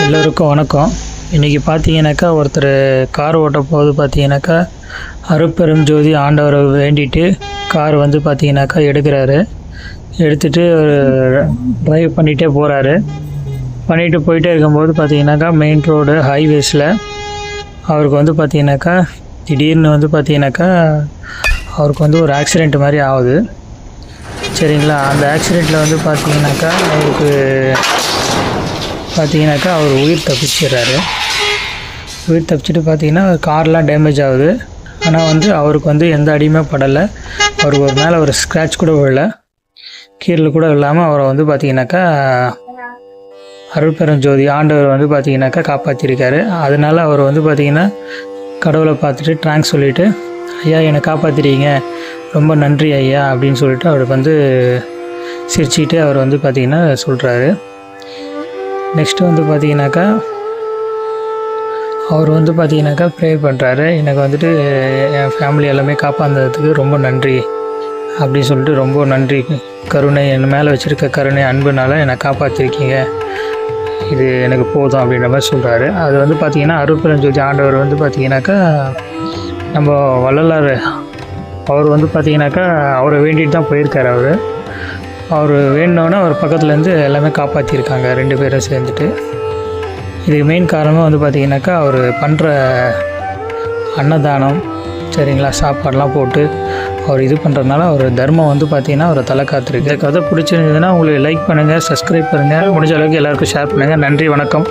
எல்லோருக்கும் வணக்கம். இன்றைக்கி பார்த்தீங்கன்னாக்கா ஒருத்தர் கார் ஓட்ட போது பார்த்தீங்கன்னாக்கா அருப்பெரும் ஜோதி ஆண்டவரை வேண்டிட்டு கார் வந்து பார்த்தீங்கன்னாக்கா எடுக்கிறாரு. எடுத்துகிட்டு ட்ரைவ் பண்ணிகிட்டே போகிறாரு பண்ணிட்டு போயிட்டே இருக்கும்போது பார்த்தீங்கன்னாக்கா மெயின் ரோடு ஹைவேஸில் அவருக்கு வந்து பார்த்தீங்கன்னாக்கா திடீர்னு வந்து பார்த்தீங்கன்னாக்கா அவருக்கு வந்து ஒரு ஆக்சிடெண்ட் மாதிரி ஆகுது. சரிங்களா? அந்த ஆக்சிடெண்ட்டில் வந்து பார்த்தீங்கன்னாக்கா அவருக்கு பார்த்தீங்கன்னாக்கா அவர் உயிர் தப்பிச்சிடுறாரு. உயிர் தப்பிச்சிட்டு பார்த்தீங்கன்னா கார்லாம் டேமேஜ் ஆகுது. ஆனால் வந்து அவருக்கு வந்து எந்த அடியுமே படலை. அவருக்கு ஒரு மேலே ஒரு ஸ்க்ராட்ச் கூட விழல. கீழே கூட இல்லாமல் அவரை வந்து பார்த்தீங்கன்னாக்கா அருள்பெரும் ஜோதி ஆண்டவர் வந்து பார்த்தீங்கன்னாக்கா காப்பாற்றிருக்காரு அதனால் அவர் வந்து பார்த்தீங்கன்னா கடவுளை பார்த்துட்டு ட்ராங்க் சொல்லிவிட்டு ஐயா என்னை காப்பாற்றிட்டீங்க ரொம்ப நன்றி ஐயா அப்படின்னு சொல்லிட்டு அவருக்கு வந்து சிரிச்சுக்கிட்டு அவர் வந்து பார்த்திங்கன்னா சொல்கிறாரு நெக்ஸ்ட்டு வந்து பார்த்தீங்கன்னாக்கா அவர் வந்து பார்த்தீங்கன்னாக்கா ப்ரே பண்ணுறாரு எனக்கு வந்துட்டு என் ஃபேமிலி எல்லாமே காப்பாந்ததுக்கு ரொம்ப நன்றி அப்படின்னு சொல்லிட்டு ரொம்ப நன்றி. கருணை என் மேலே வச்சுருக்க கருணை அன்புனால என்னை காப்பாற்றிருக்கீங்க இது எனக்கு போதும் அப்படின்ற மாதிரி சொல்கிறாரு அது வந்து பார்த்திங்கன்னா அருட்பெருஞ்சோதி ஆண்டவர் வந்து பார்த்தீங்கன்னாக்கா நம்ம வள்ளலார் அவர் வந்து பார்த்திங்கனாக்கா அவரை வேண்டிட்டு தான் போயிருக்கார் அவர். அவர் வேணுனோடனே அவர் பக்கத்துலேருந்து எல்லாமே காப்பாற்றிருக்காங்க ரெண்டு பேரும் சேர்ந்துட்டு. இதுக்கு மெயின் காரணம் வந்து பார்த்தீங்கன்னாக்கா அவர் பண்ணுற அன்னதானம் சரிங்களா சாப்பாடெலாம் போட்டு அவர் இது பண்ணுறதுனால அவர் தர்மம் வந்து பார்த்தீங்கன்னா அவரை தலை காத்திருக்கு. கதை பிடிச்சிருந்ததுன்னா உங்களுக்கு லைக் பண்ணுங்கள் சப்ஸ்கிரைப் பண்ணுங்கள் முடிஞ்ச அளவுக்கு எல்லாருக்கும் ஷேர் பண்ணுங்கள் நன்றி வணக்கம்.